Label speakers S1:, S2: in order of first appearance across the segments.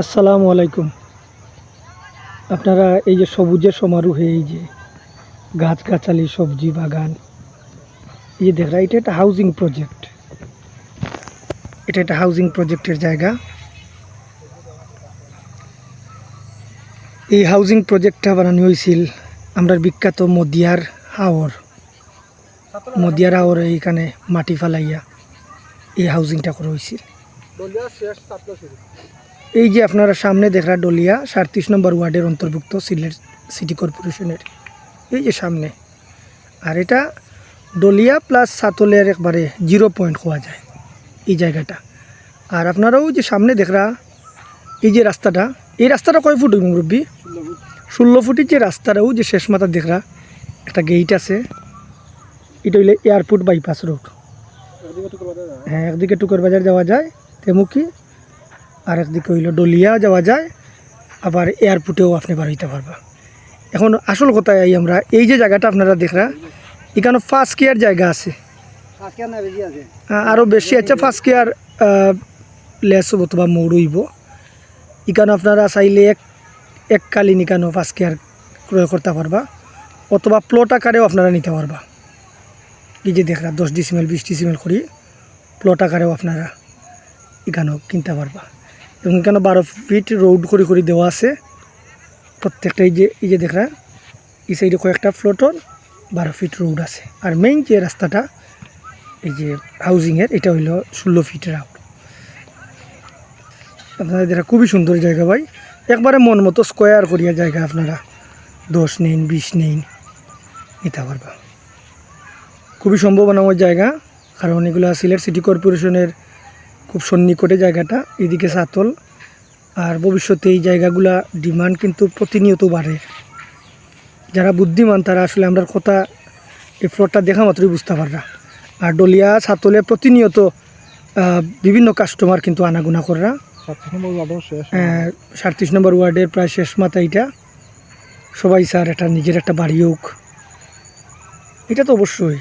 S1: আসসালামু আলাইকুম। আপনারা এই যে সবুজের সমারোহে এই যে গাছগাছালি, সবজি বাগান, এই যে দেখরা এটা একটা হাউজিং প্রজেক্ট এটা একটা হাউজিং প্রজেক্টের জায়গা। এই হাউজিং প্রজেক্টটা বানানো হয়েছিল আমরা বিখ্যাত মদিয়ার হাওর। মদিয়ার হাওর এইখানে মাটি ফালাইয়া এই হাউজিংটা করা হয়েছিল। এই যে আপনারা সামনে দেখরা ডলিয়া সাড়ত্রিশ নম্বর ওয়ার্ডের অন্তর্ভুক্ত সিলেট সিটি কর্পোরেশনের। এই যে সামনে। আর এটা ডলিয়া প্লাস সাতলের একবারে জিরো পয়েন্ট হওয়া যায় এই জায়গাটা। আর আপনারাও যে সামনে দেখরা, এই যে রাস্তাটা, এই রাস্তাটা কয় ফুট মুরব্বী? ষোলো ফুটের যে রাস্তাটাও যে শেষ মাথা দেখরা, একটা গেট আছে। এটা হইলে এয়ারপোর্ট বাইপাস রোড হ্যাঁ একদিকে টুকর বাজার যাওয়া যায়। তেমুকি আর একদিকে হইল ডলিয়া যাওয়া যায় আবার এয়ারপোর্টেও আপনি বার হইতে পারবা। এখন আসল কথায় আই আমরা এই যে জায়গাটা আপনারা দেখরা এখানে ফার্স্ট কেয়ার জায়গা আছে। আরও বেশি আছে? ফার্স্ট কেয়ার লেস হব অথবা মৌরইব এখানে আপনারা চাইলে এক এককালীন এখানেও ফার্স্ট কেয়ার ক্রয় করতে পারবা অথবা প্লট আকারেও আপনারা নিতে পারবা। এই যে দেখরা দশ ডিসিমেল বিশ ডিসিমেল করি প্লট আকারেও আপনারা এখানেও কিনতে পারবা। এবং এখানে বারো ফিট রোড করে করে দেওয়া আছে। প্রত্যেকটা এই যে এই যে দেখরা, এই সাইডে কয়েকটা ফ্লোটর বারো ফিট রোড আছে। আর মেইন যে রাস্তাটা, এই যে হাউজিংয়ের এটা হইল ষোলো ফিট রাউড আপনাদের দেখা খুবই সুন্দর জায়গা ভাই। একবারে মন মতো স্কোয়ার করিয়া জায়গা আপনারা। দশ নেন, বিশ নেন, নিতে পারবা। খুবই সম্ভাবনাময় জায়গা, কারণ এগুলো সিলেট সিটি কর্পোরেশনের খুব সন্নিকটে জায়গাটা, এদিকে সাতল। আর ভবিষ্যতে এই জায়গাগুলা ডিমান্ড কিন্তু প্রতিনিয়ত বাড়ে। যারা বুদ্ধিমান, তারা আসলে আমরা কথা এই ফ্লোরটা দেখা মাত্রই বুঝতে পাররা আর ডলিয়া, সাতলে প্রতিনিয়ত বিভিন্ন কাস্টমার কিন্তু আনাগুনা কররা সাড়ত্রিশ নম্বর ওয়ার্ডের প্রায় শেষ মাথা এটা সবাই, স্যার, এটা নিজের একটা বাড়ি হোক। এটা তো অবশ্যই।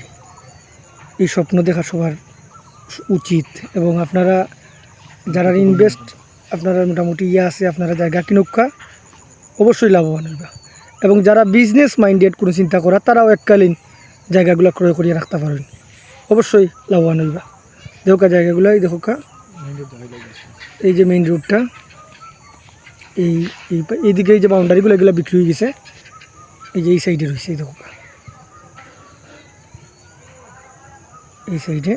S1: এই স্বপ্ন দেখা সবার উচিত এবং আপনারা যারা ইনভেস্ট আপনারা মোটামুটি ইয়ে আছে, আপনারা জায়গা কিনুকা অবশ্যই লাভবান হইবা। এবং যারা বিজনেস মাইন্ডেড কোনো চিন্তা করা, তারাও এককালীন জায়গাগুলো ক্রয় করিয়ে রাখতে পারবেন অবশ্যই লাভবান হইবা। দেখোকা জায়গাগুলো এই দেখোকা এই যে মেইন রোডটা এই এই এইদিকে এই যে বাউন্ডারিগুলো এগুলো বিক্রি হয়ে গেছে। এই যে এই সাইডে রয়েছে, এই দেখো এই সাইডে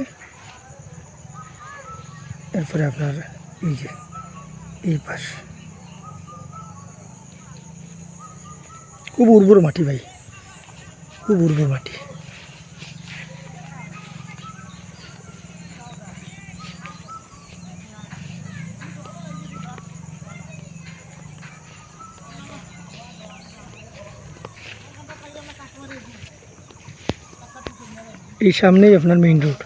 S1: এরপরে আপনার এই যে এই পাশ খুব উর্বর মাটি ভাই খুব উর্বর মাটি এই সামনেই আপনার মেইন রোড